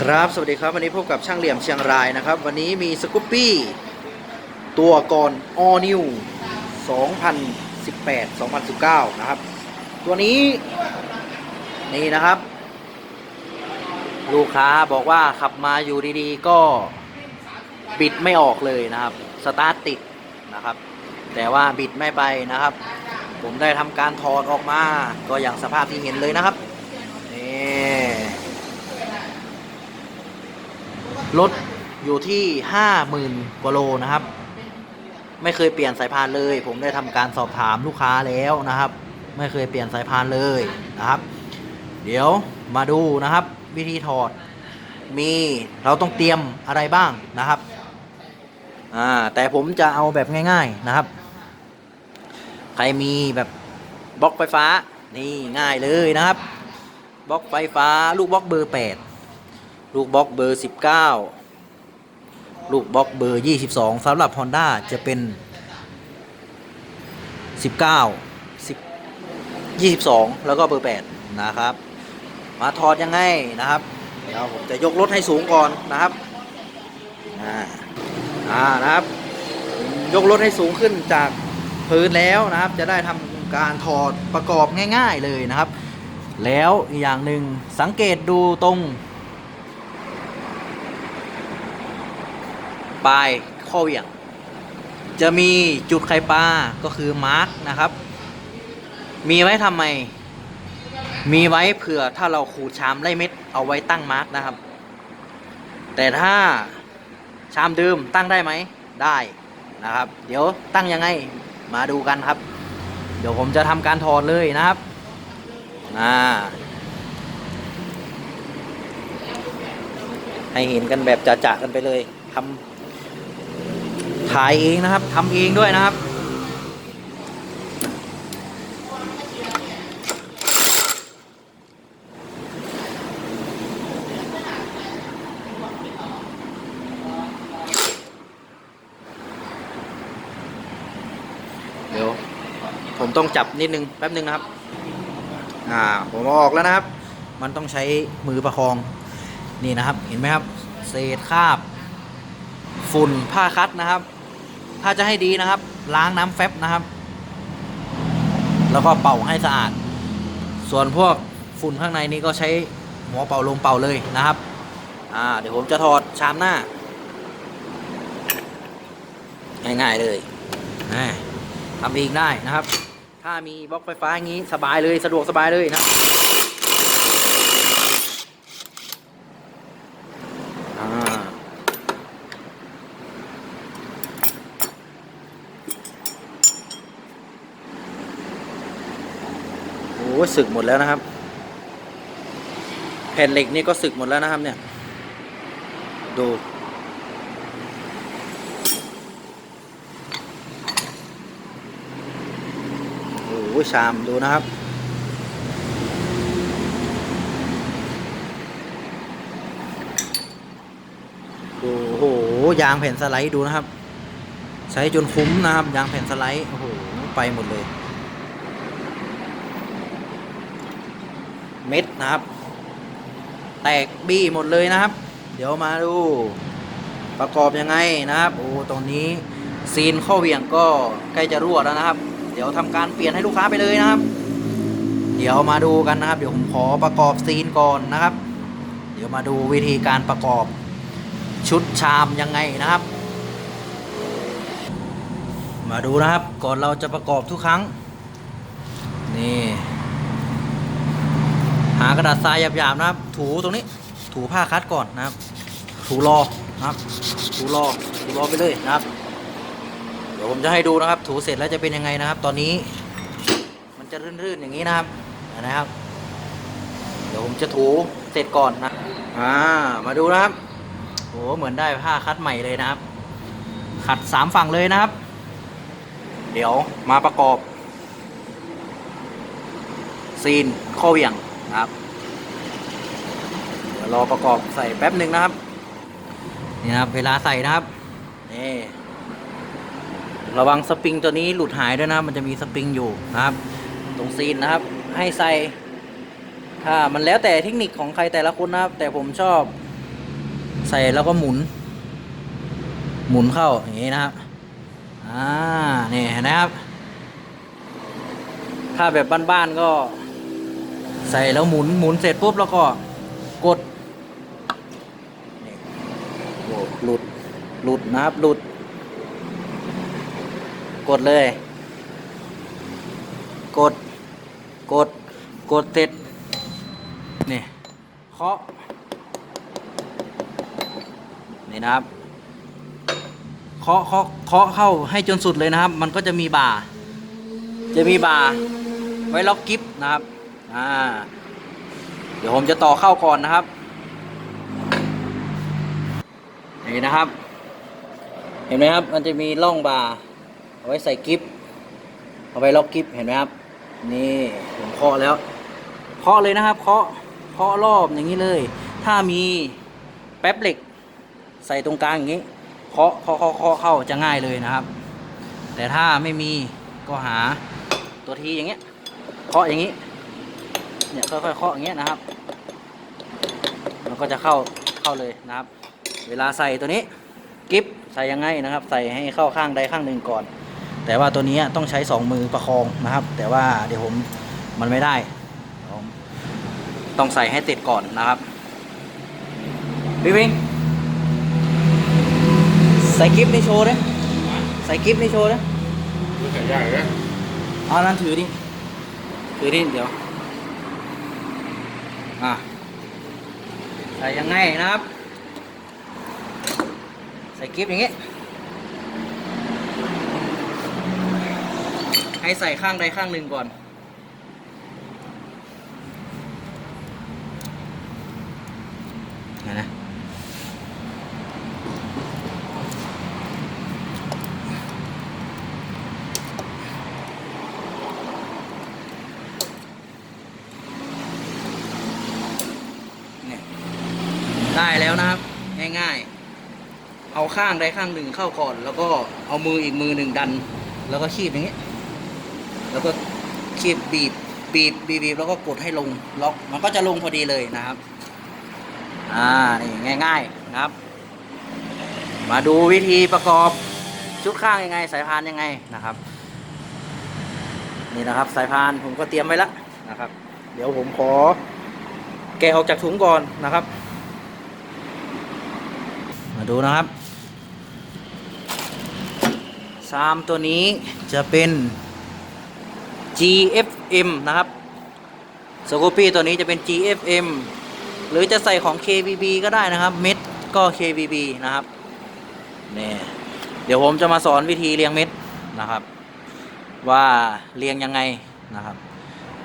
ครับ สวัสดีครับวันนี้พบกับช่างเหลี่ยมเชียงรายนะครับ วันนี้มีสกูปปี้ตัวก่อน All New 2018 2019 นะครับ ตัวนี้ นี่นะครับ ลูกค้าบอกว่าขับมาอยู่ดีๆ ก็บิดไม่ออกเลยนะครับ สตาร์ทติดนะครับ แต่ว่าบิดไม่ไปนะครับ ผมได้ทำการถอดออกมา ก็อย่างสภาพที่เห็นเลยนะครับนี่ รถอยู่ที่ห้าหมื่นกว่าโลนะครับ ไม่เคยเปลี่ยนสายพานเลย ผมได้ทำการสอบถามลูกค้าแล้วนะครับ ไม่เคยเปลี่ยนสายพานเลยนะครับ เดี๋ยวมาดูนะครับ วิธีถอดมีเราต้องเตรียมอะไรบ้างนะครับอ่าแต่ผมจะเอาแบบง่าย ๆนะครับ ใครมีแบบบล็อกไฟฟ้านี่ง่ายเลยนะครับบล็อกไฟฟ้าลูกบล็อกเบอร์8 ลูกบล็อกเบอร์ 19 ลูกบล็อกเบอร์ 22สำหรับ Honda จะเป็น 19 10 22 แล้วก็เบอร์ 8 นะครับ มาถอดยังไงนะครับ เดี๋ยวผมจะยกรถให้สูงก่อนนะครับอ่าอ่านะครับ ยกรถให้สูงขึ้นจากพื้นแล้วนะครับ จะได้ทำการถอดประกอบง่าย ๆเลยนะครับ แล้วอย่างหนึ่งสังเกตดูตรง ปลายข้อเหวี่ยง จะมีจุดไข่ปลาก็คือมาร์กนะครับ มีไว้ทำไม มีไว้เผื่อถ้าเราขูดชามไล่เม็ดเอาไว้ตั้งมาร์กนะครับ แต่ถ้าชามเดิมตั้งได้ไหมได้นะครับ เดี๋ยวตั้งยังไงมาดูกันครับ เดี๋ยวผมจะทำการถอดเลยนะครับอ่าให้เห็นกันแบบจะๆกันไปเลยทำ ถ่ายเองนะครับทำเองด้วยนะครับ เดี๋ยว ผมต้องจับนิดนึง แป๊บนึงนะครับ อ่า ผมอาออกแล้วนะครับ มันต้องใช้มือประคอง นี่นะครับ เห็นไหมครับ เศษคราบฝุ่นผ้าคัดนะครับ ถ้าจะให้ดีนะครับ ล้างน้ำแฟบนะครับ แล้วก็เป่าให้สะอาด ส่วนพวกฝุ่นข้างในนี้ก็ใช้หัวเป่าลมเป่าเลยนะครับ อ่า เดี๋ยวผมจะถอดชามหน้า ง่ายๆเลยทำเองได้นะครับ ถ้ามีบล็อกไฟฟ้าอย่างนี้สบายเลยสะดวกสบายเลยนะ สึกหมดแล้วนะครับ แผ่นเหล็กนี่ก็สึกหมดแล้วนะครับ เนี่ย ดู โอ้โหชามดูนะครับโอ้โหยางแผ่นสไลด์ดูนะครับ ใช้จนคุ้มนะครับ ยางแผ่นสไลด์โอ้โหไปหมดเลย เม็ดนะครับ แตกบี้หมดเลยนะครับ เดี๋ยวมาดูประกอบยังไงนะครับโอ้ตรงนี้ซีนข้อเหวี่ยงก็ใกล้จะรั่วแล้วนะครับ เดี๋ยวทำการเปลี่ยนให้ลูกค้าไปเลยนะครับ เดี๋ยวมาดูกันนะครับ เดี๋ยวผมขอประกอบซีนก่อนนะครับ เดี๋ยวมาดูวิธีการประกอบชุดชามยังไงนะครับ มาดูนะครับก่อนเราจะประกอบทุกครั้ง นี่ หากระดาษทรายหยาบๆนะครับ ถูตรงนี้ถูผ้าคัดก่อนนะครับ ถูรอนะครับ ถูรอถูรอไปเลยนะครับ เดี๋ยวผมจะให้ดูนะครับ ถูเสร็จแล้วจะเป็นยังไงนะครับ ตอนนี้ มันจะรื่นๆอย่างนี้นะครับนะครับ เดี๋ยวผมจะถูเสร็จก่อนนะอ่ามาดูนะครับโอ้เหมือนได้ผ้าคัดใหม่เลยนะครับ ขัดสามฝั่งเลยนะครับ เดี๋ยวมาประกอบซีนข้อเหวี่ยง นะครับเดี๋ยวรอประกอบใส่แป๊บหนึ่งนะครับ นี่นะครับ เวลาใส่นะครับนี่ระวังสปริงตัวนี้หลุดหายด้วยนะครับมันจะมีสปริงอยู่นะครับ ตรงซีนนะครับ ให้ใส่ถ้ามันแล้วแต่เทคนิคของใครแต่ละคนนะครับ แต่ผมชอบ ใส่แล้วก็หมุน หมุนเข้าอย่างนี้นะครับอ่านี่เห็นะครับ ถ้าแบบบ้านๆก็ ใส่แล้วหมุนหมุนเสร็จปุ๊บแล้วก็กดนี่โอ้หลุดหลุดนะครับหลุด กดเลย กดกดกดเสร็จนี่เคาะนี่นะครับเคาะเคาะเคาะเข้าให้จนสุดเลยนะครับ มันก็จะมีบ่า จะมีบ่าไว้ล็อกกิฟนะครับ อ่า เดี๋ยวผมจะต่อเข้าก่อนนะครับ นี่นะครับ เห็นไหมครับ มันจะมีร่องบาเอาไว้ใส่กิฟเอาไว้ล็อกกิฟเห็นไหมครับ นี่ผมเคาะแล้ว เคาะเลยนะครับ เคาะ เคาะรอบอย่างนี้เลย ถ้ามีแป๊บเหล็ก ใส่ตรงกลางอย่างนี้ เคาะ เคาะ เคาะเคาะเข้าจะง่ายเลยนะครับ แต่ถ้าไม่มีก็หาตัวทีอย่างเงี้ย เคาะอย่างนี้ เนี่ยค่อยๆเคาะอย่างเงี้ยนะครับ มันก็จะเข้าเข้าเลยนะครับ เวลาใส่ตัวนี้กิฟใส่ยังไงนะครับ ใส่ให้เข้าข้างใดข้างหนึ่งก่อน แต่ว่าตัวนี้ต้องใช้สองมือประคองนะครับ แต่ว่าเดี๋ยวผมมันไม่ได้ผมต้องใส่ให้ติดก่อนนะครับพี่วิงใส่กิฟนี่โชว์เลยใส่กิฟนี่โชว์เลยรู้จักยากเลยนะเอานั้นถือดิ ถือดิเดี๋ยว อะใส่ยังไงนะครับ ใส่กิฟอย่างงี้ ให้ใส่ข้างใดข้างหนึ่งก่อน นะนะ ได้แล้วนะครับ ง่ายๆ เอาข้างใดข้างหนึ่งเข้าก่อน แล้วก็เอามืออีกมือหนึ่งดัน แล้วก็คีบอย่างนี้ แล้วก็คีบบีบบีบบีบบีบแล้วก็กดให้ลงล็อกมันก็จะลงพอดีเลยนะครับ อ่านี่ง่าย ๆนะครับ มาดูวิธีประกอบชุดข้างยังไง สายพานยังไงนะครับ นี่นะครับ สายพานผมก็เตรียมไว้แล้วนะครับ เดี๋ยวผมขอแกะออกจากถุงก่อนนะครับ มาดูนะครับซามตัวนี้จะเป็น GFM นะครับสโคปี้ตัวนี้จะเป็น GFM หรือจะใส่ของ KBB ก็ได้นะครับ เม็ดก็ KBB นะครับนี่เดี๋ยวผมจะมาสอนวิธีเรียงเม็ดนะครับ ว่าเรียงยังไงนะครับ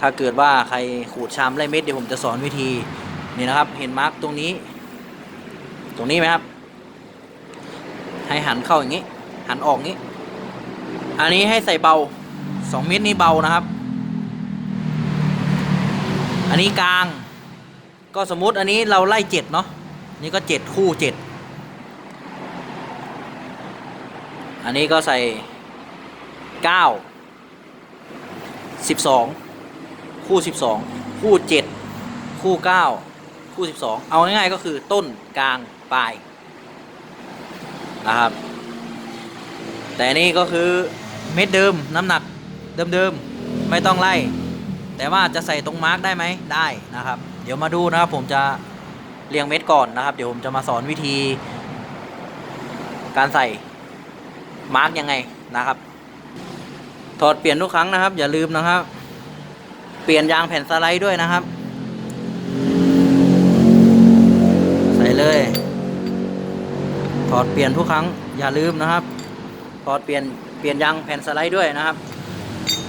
ถ้าเกิดว่าใครขูดชามไล่เม็ดเดี๋ยวผมจะสอนวิธีนี่นะครับ เห็นมาร์กตรงนี้ ตรงนี้ไหมครับ ให้หันเข้าอย่างนี้ หันออกนี้ อันนี้ให้ใส่เบาสองเม็ดนี้เบานะครับ อันนี้กลาง ก็สมมุติอันนี้เราไล่เจ็ดเนาะนี่ก็เจ็ดคู่เจ็ดอันนี้ก็ใส่เก้าสิบสองคู่12คู่7คู่9คู่12เอาง่ายๆก็คือต้นกลางปลาย นะครับ แต่นี่ก็คือเม็ดเดิมน้ำหนักเดิมๆไม่ต้องไล่ แต่ว่าจะใส่ตรงมาร์กได้ไหมได้นะครับ เดี๋ยวมาดูนะครับผมจะเรียงเม็ดก่อนนะครับ เดี๋ยวผมจะมาสอนวิธี การใส่มาร์กยังไงนะครับ ถอดเปลี่ยนทุกครั้งนะครับ อย่าลืมนะครับ เปลี่ยนยางแผ่นสไลด์ด้วยนะครับ อดเปลี่ยนทุกครั้งอย่าลืมนะครับถอดเปลี่ยนเปลี่ยนยางแผ่นสไลด์ด้วยนะครับ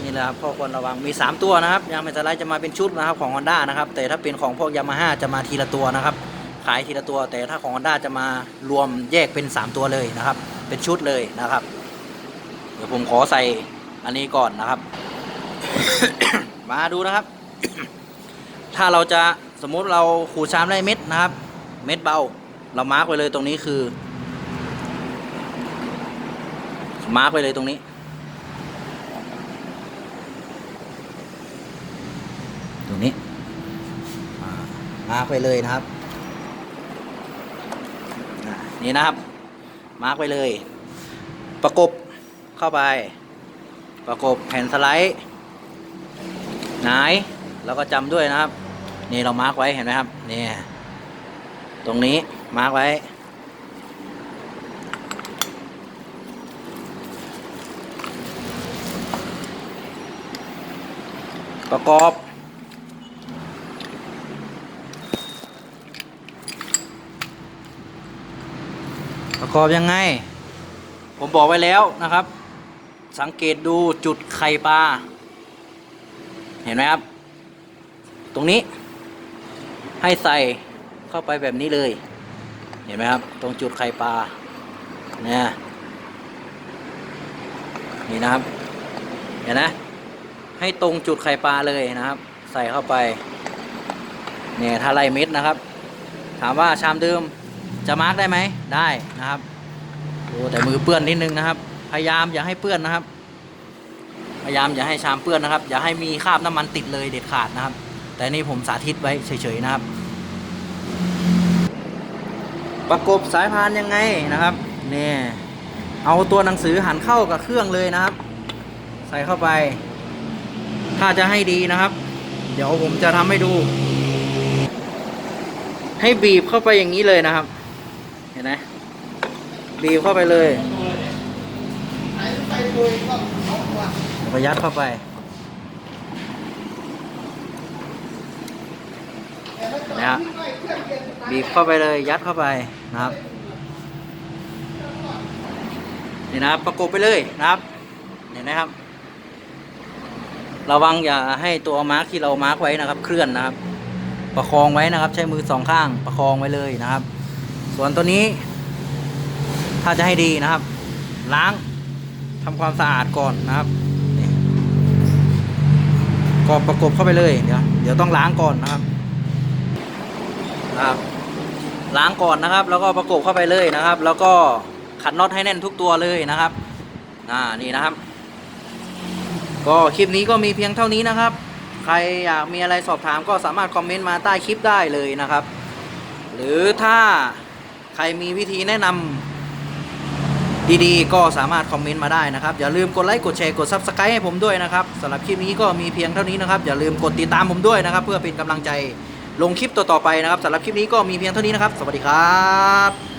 นี่แหละครับข้อควรระวังมี 3 ตัวนะครับยางแผ่นสไลด์จะมาเป็นชุดนะครับของ Honda นะครับแต่ถ้าเป็นของพวกยามาฮ่าจะมาทีละตัวนะครับ ขายทีละตัว แต่ถ้าของ Honda จะมารวมแยกเป็น 3 ตัวเลยนะครับ เป็นชุดเลยนะครับ เดี๋ยวผมขอใส่อันนี้ก่อนนะครับ มาดูนะครับ ถ้าเราจะสมมุติเราขูดชามได้เม็ดนะครับ เม็ดเบา เรามาร์กไว้เลยตรงนี้คือ มาร์กไว้เลยตรงนี้ ตรงนี้อ่ามาร์กไว้เลยนะครับนี่นะครับ มาร์กไว้เลย ประกบเข้าไป ประกบแผ่นสไลด์หงายแล้วก็จำด้วยนะครับ นี่เรามาร์กไว้เห็นไหมครับนี่ตรงนี้มาร์กไว้ ประกอบ ประกอบยังไง ผมบอกไว้แล้วนะครับ สังเกตดูจุดไข่ปลา เห็นไหมครับ ตรงนี้ ให้ใส่เข้าไปแบบนี้เลย เห็นไหมครับ ตรงจุดไข่ปลาเนี่ยนี่นะครับ เห็นนะ ให้ตรงจุดไข่ปลาเลยนะครับ ใส่เข้าไปเนี่ยถ้าไล่เม็ดนะครับ ถามว่าชามเดิมจะมาร์กได้ไหมได้นะครับโอ้แต่มือเปื้อนนิดนึงนะครับ พยายามอย่าให้เปื้อนนะครับ พยายามอย่าให้ชามเปื้อนนะครับ อย่าให้มีคราบน้ำมันติดเลยเด็ดขาดนะครับ แต่นี่ผมสาธิตไว้เฉยๆนะครับ ประกบสายพานยังไงนะครับเนี่ยเอาตัวหนังสือหันเข้ากับเครื่องเลยนะครับ ใส่เข้าไป ถ้าจะให้ดีนะครับ เดี๋ยวผมจะทำให้ดู ให้บีบเข้าไปอย่างนี้เลยนะครับ เห็นไหมบีบเข้าไปเลยก็ยัดเข้าไปนะฮะบีบเข้าไปเลยยัดเข้าไปนะครับนี่นะครับประกบไปเลยนะครับเห็นไหมครับ ระวังอย่าให้ตัวมาร์กที่เรามาร์กไว้นะครับ เคลื่อนนะครับ ประคองไว้นะครับ ใช้มือสองข้างประคองไว้เลยนะครับ ส่วนตัวนี้ ถ้าจะให้ดีนะครับ ล้างทำความสะอาดก่อนนะครับนี่ก็ประกบเข้าไปเลยเดี๋ยวเดี๋ยวต้องล้างก่อนนะครับนะครับ ล้างก่อนนะครับ แล้วก็ประกบเข้าไปเลยนะครับ แล้วก็ขัดน็อตให้แน่นทุกตัวเลยนะครับอ่านี่นะครับ ก็คลิปนี้ก็มีเพียงเท่านี้นะครับ ใครอยากมีอะไรสอบถามก็สามารถคอมเมนต์มาใต้คลิปได้เลยนะครับ หรือถ้าใครมีวิธีแนะนำดีๆ ก็สามารถคอมเมนต์มาได้นะครับ อย่าลืมกดไลค์กดแชร์กด Subscribe ให้ผมด้วยนะครับสำหรับคลิปนี้ก็มีเพียงเท่านี้นะครับ อย่าลืมกดติดตามผมด้วยนะครับ เพื่อเป็นกำลังใจลงคลิปต่อๆไปนะครับสำหรับคลิปนี้ก็มีเพียงเท่านี้นะครับ สวัสดีครับ